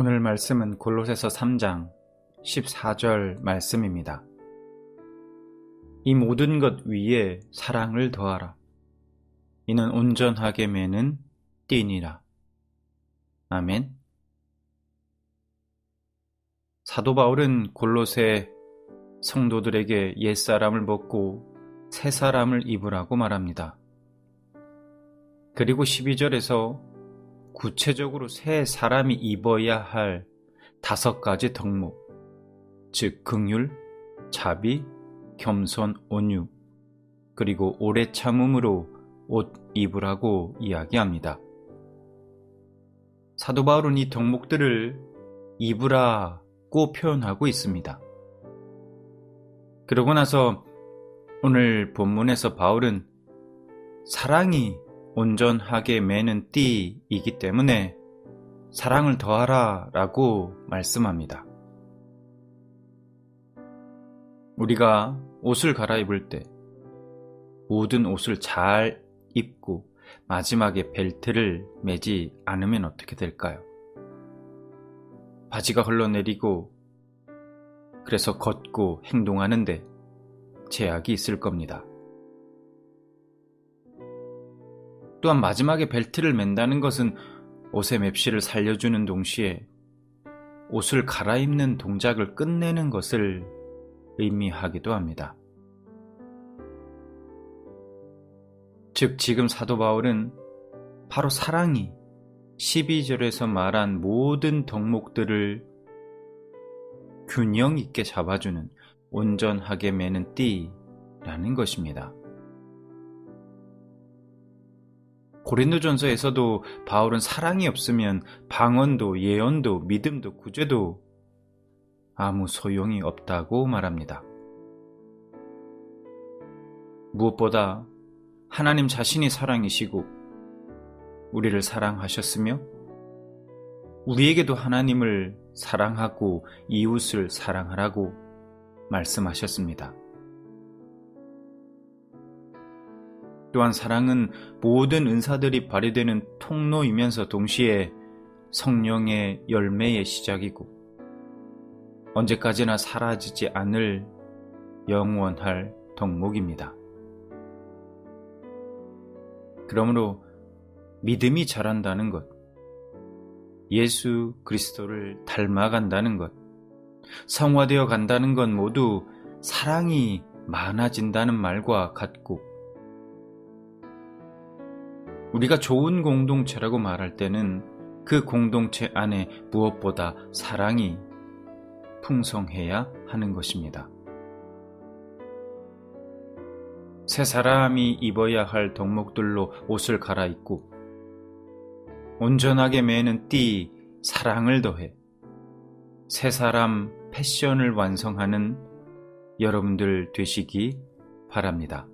오늘 말씀은 골로새서 3장 14절 말씀입니다. 이 모든 것 위에 사랑을 더하라. 이는 온전하게 매는 띠니라. 아멘. 사도 바울은 골로새 성도들에게 옛사람을 벗고 새사람을 입으라고 말합니다. 그리고 12절에서 구체적으로 새 사람이 입어야 할 다섯 가지 덕목, 즉 긍휼, 자비, 겸손, 온유, 그리고 오래 참음으로 옷 입으라고 이야기합니다. 사도 바울은 이 덕목들을 입으라고 표현하고 있습니다. 그러고 나서 오늘 본문에서 바울은 사랑이 온전하게 매는 띠이기 때문에 사랑을 더하라 라고 말씀합니다. 우리가 옷을 갈아입을 때 모든 옷을 잘 입고 마지막에 벨트를 매지 않으면 어떻게 될까요? 바지가 흘러내리고 그래서 걷고 행동하는데 제약이 있을 겁니다. 또한 마지막에 벨트를 맨다는 것은 옷의 맵시를 살려주는 동시에 옷을 갈아입는 동작을 끝내는 것을 의미하기도 합니다. 즉, 지금 사도 바울은 바로 사랑이 12절에서 말한 모든 덕목들을 균형 있게 잡아주는 온전하게 매는 띠라는 것입니다. 고린도전서에서도 바울은 사랑이 없으면 방언도 예언도 믿음도 구제도 아무 소용이 없다고 말합니다. 무엇보다 하나님 자신이 사랑이시고 우리를 사랑하셨으며 우리에게도 하나님을 사랑하고 이웃을 사랑하라고 말씀하셨습니다. 또한 사랑은 모든 은사들이 발휘되는 통로이면서 동시에 성령의 열매의 시작이고 언제까지나 사라지지 않을 영원할 덕목입니다. 그러므로 믿음이 자란다는 것, 예수 그리스도를 닮아간다는 것, 성화되어 간다는 것 모두 사랑이 많아진다는 말과 같고 우리가 좋은 공동체라고 말할 때는 그 공동체 안에 무엇보다 사랑이 풍성해야 하는 것입니다. 새 사람이 입어야 할 덕목들로 옷을 갈아입고 온전하게 매는 띠 사랑을 더해 새 사람 패션을 완성하는 여러분들 되시기 바랍니다.